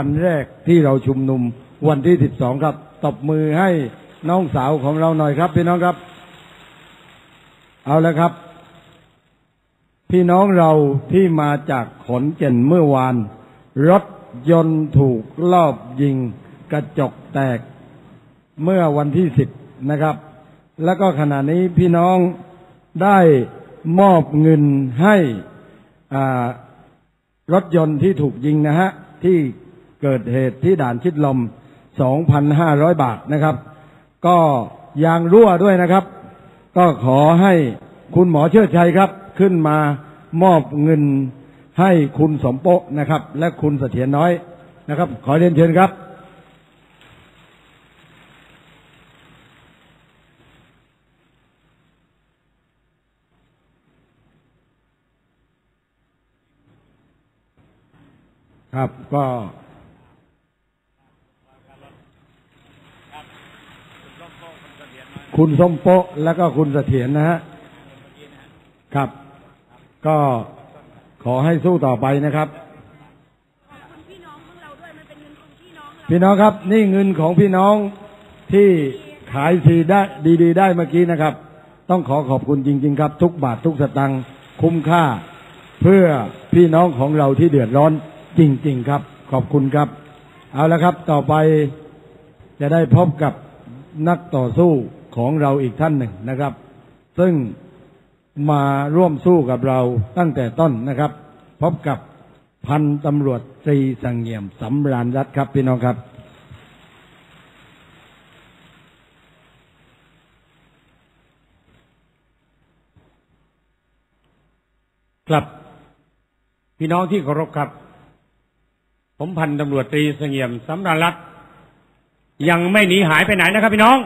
วันแรกที่เราชุมนุมวันที่12ครับ ตบมือให้น้องสาวของเราหน่อยครับ พี่น้องครับ เอาแล้วครับ พี่น้องเราที่มาจากขอนแก่นเมื่อวาน รถยนต์ถูกลอบยิงกระจกแตกเมื่อวันที่10นะครับ แล้วก็ขณะนี้พี่น้องได้มอบเงินให้รถยนต์ที่ถูกยิงนะฮะที่ เกิดเหตุที่ด่านชิดลม 2,500 บาทนะครับ ก็ยางรั่วด้วยนะครับ ก็ขอให้คุณหมอเชิดชัยครับ ขึ้นมามอบเงินให้คุณสมโปะนะครับ และคุณเสถียรน้อยนะครับ ขอเรียนเชิญครับ ครับก็ คุณส้มโปะแล้วก็คุณเสถียรนะฮะครับ ก็ขอให้สู้ต่อไปนะครับ พี่น้องของเราด้วยมันเป็นเงินของพี่น้องพี่น้องครับ นี่เงินของพี่น้องที่ขายซีได้ดี ๆ ได้เมื่อกี้นะครับ ต้องขอขอบคุณจริง ๆ ครับ ทุกบาททุกสตังค์คุ้มค่า เพื่อพี่น้องของเราที่เดือดร้อนจริง ๆ ครับ ขอบคุณครับ เอาละครับ ต่อไปจะได้พบกับนักต่อสู้ ของเราอีกท่านหนึ่งนะครับ ซึ่งมาร่วมสู้กับเราตั้งแต่ต้นนะครับ พบกับพันตำรวจตรีสังเงียมสำราญรัตน์ครับพี่น้องครับ ครับพี่น้องที่เคารพครับ ผมพันตำรวจตรีเสงี่ยมสำราญรัตน์ยังไม่หนีหายไปไหนนะครับพี่น้อง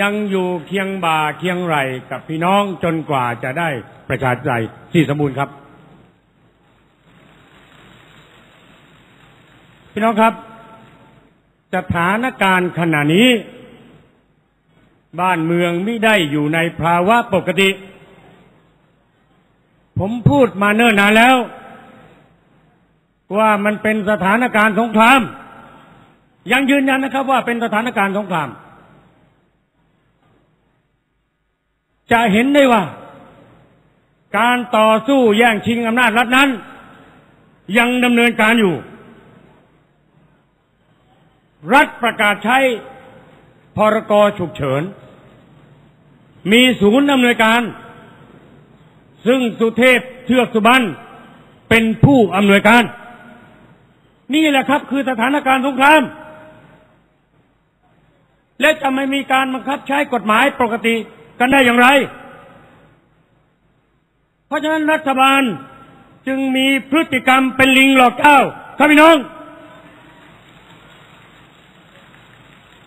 ยังอยู่เคียงบ่าเคียงไหลกับพี่น้องจนกว่าจะได้ประชาธิปไตยที่สมบูรณ์ครับ พี่น้องครับ สถานการณ์ขณะนี้ บ้านเมืองไม่ได้อยู่ในภาวะปกติ ผมพูดมาเนิ่นนานแล้ว ว่ามันเป็นสถานการณ์สงคราม ยังยืนยันนะครับว่าเป็นสถานการณ์สงคราม จะเห็นได้ว่า การต่อสู้แย่งชิงอำนาจรัฐนั้น ยังดำเนินการอยู่ รัฐประกาศใช้พรกฉุกเฉิน มีศูนย์อำเนวยการ ซึ่งสุเทพเทือกสุบรรณเป็นผู้อำนวยการ นี่แหละครับคือสถานการณ์สงคราม และจะไม่มีการบังคับใช้กฎหมายปกติ กันได้อย่างไร เพราะฉะนั้นรัฐบาลจึงมีพฤติกรรมเป็นลิงหลอกเจ้าครับพี่น้อง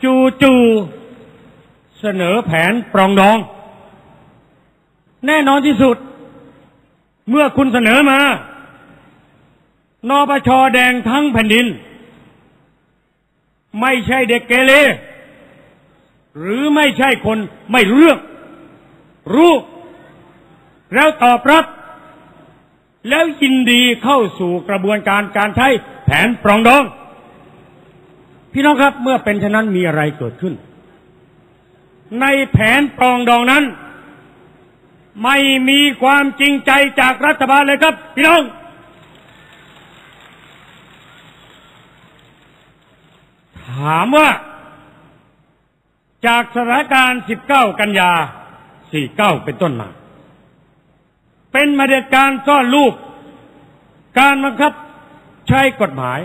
จูจูๆเสนอแผนปรองดอง แน่นอนที่สุด เมื่อคุณเสนอมานปชแดงทั้งแผ่นดิน ไม่ใช่เด็กเกเรหรือไม่ใช่คนไม่รู้เรื่อง รู้ แล้วตอบรับ แล้วยินดีเข้าสู่กระบวนการการใช้แผนปรองดอง พี่น้องครับ เมื่อเป็นฉะนั้นมีอะไรเกิดขึ้น ในแผนปรองดองนั้น ไม่มีความจริงใจจากรัฐบาลเลยครับ พี่น้องถามว่า จากสถานการณ์ 19 กันยา 49เก้าเป็นต้นมา เป็นมาเด็จการซ่อนลูก การบังคับใช้กฎหมาย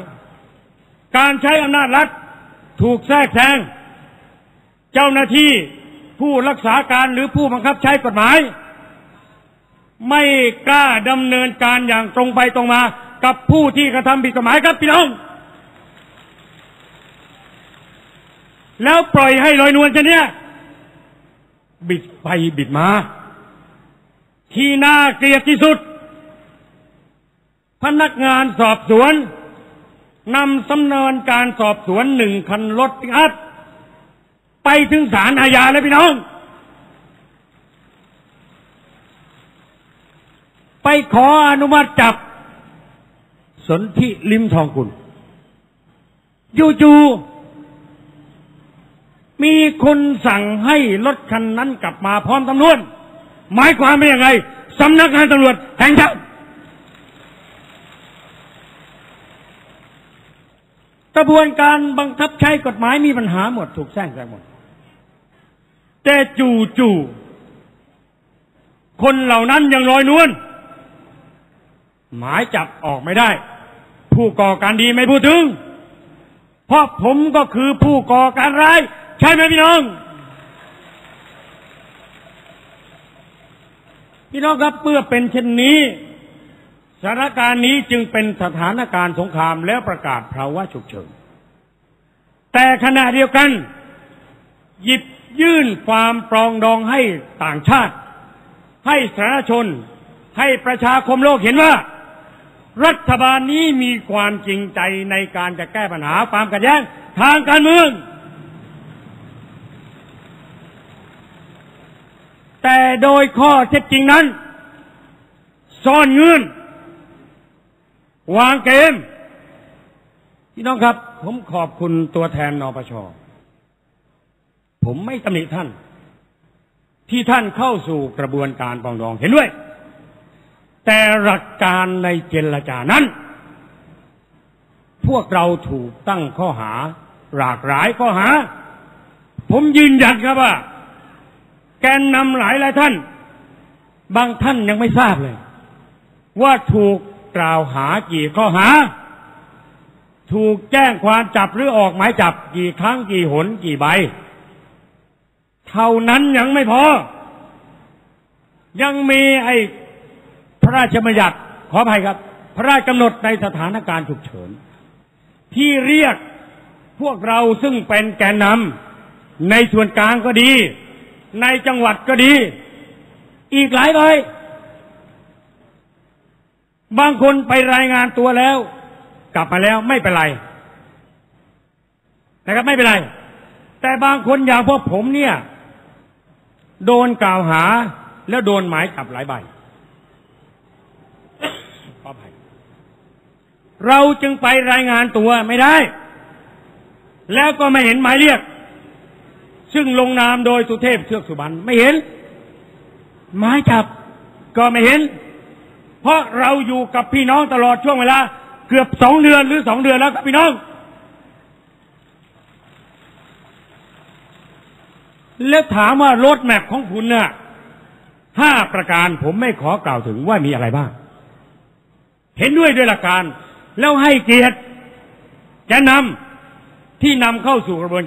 การใช้อำนาจรัฐถูกแทรกแซงเจ้าหน้าที่ผู้รักษาการหรือผู้บังคับใช้กฎหมาย ไม่กล้าดำเนินการอย่างตรงไปตรงมา กับผู้ที่กระทำผิดกฎหมายครับพี่น้อง แล้วปล่อยให้ลอยนวลชนเนี้ย บิดไปบิดมา ที่น่าเกลียดที่สุด พนักงานสอบสวนนำสำเนินการสอบสวนหนึ่งคันรถปิกอัพไปถึงศาลอาญาเลยพี่น้อง ไปขออนุมัติจับ สนธิลิมทองกุลจู่ๆ มีคนสั่งให้รถคันนั้นกลับมาพร้อมตำรวจหมายความเป็นยังไงสำนักงานตำรวจแห่งชาติกระบวนการบังคับใช้กฎหมายมีปัญหาหมดถูกแทรกแซงหมด แต่จู่ๆคนเหล่านั้นยังลอยนวลหมายจับออกไม่ได้ ผู้ก่อการดีไม่พูดถึง เพราะผมก็คือผู้ก่อการร้าย ใช่ไหมพี่น้อง พี่น้องครับเมื่อเป็นเช่นนี้สถานการณ์นี้จึงเป็นสถานการณ์สงครามแล้วประกาศภาวะฉุกเฉิน แต่ขณะเดียวกัน หยิบยื่นความปรองดองให้ต่างชาติ ให้สาธารณชน ให้ประชาคมโลกเห็นว่า รัฐบาลนี้มีความจริงใจในการจะแก้ปัญหาความขัดแย้งทางการเมือง แต่ โดยข้อเท็จจริงนั้น ซ่อนเงื่อน วางเกม พี่น้องครับ ผมขอบคุณตัวแทนนปช ผมไม่ตำหนิท่าน ที่ท่านเข้าสู่กระบวนการปองดองเห็นด้วย แต่หลักการในเจรจานั้น พวกเราถูกตั้งข้อหา หลากหลายข้อหา ผมยืนยันครับว่า แกนนำหลายหลายท่าน บางท่านยังไม่ทราบเลย ว่าถูกกล่าวหากี่ข้อหา ถูกแจ้งความจับหรือออกหมายจับกี่ครั้งกี่หนกี่ใบ เท่านั้นยังไม่พอ ยังมีไอ้พระราชบัญญัติขออภัยครับ พระราชกำหนดในสถานการณ์ฉุกเฉิน ที่เรียกพวกเราซึ่งเป็นแกนนำในส่วนกลางก็ดี ในจังหวัดก็ดี อีกหลายใบบางคนไปรายงานตัวแล้ว กลับมาแล้วไม่เป็นไรนะครับไม่เป็นไร แต่บางคนอย่างพวกผมเนี่ย โดนกล่าวหาแล้วโดนหมายจับหลายใบขออภัยเราจึงไปรายงานตัวไม่ได้ แล้วก็ไม่เห็นหมายเรียก ซึ่งลงนามโดยสุเทพเชือกสุบรรณไม่เห็น หมายจับก็ไม่เห็น เพราะเราอยู่กับพี่น้องตลอดช่วงเวลา เกือบสองเดือนหรือสองเดือนแล้วครับพี่น้อง แล้วถามว่ารถแมพของคุณน่ะห้าประการผมไม่ขอกล่าวถึงว่ามีอะไรบ้าง เห็นด้วยด้วยหลักการ แล้วให้เกียรติแกนนำที่นำเข้าสู่กระบวน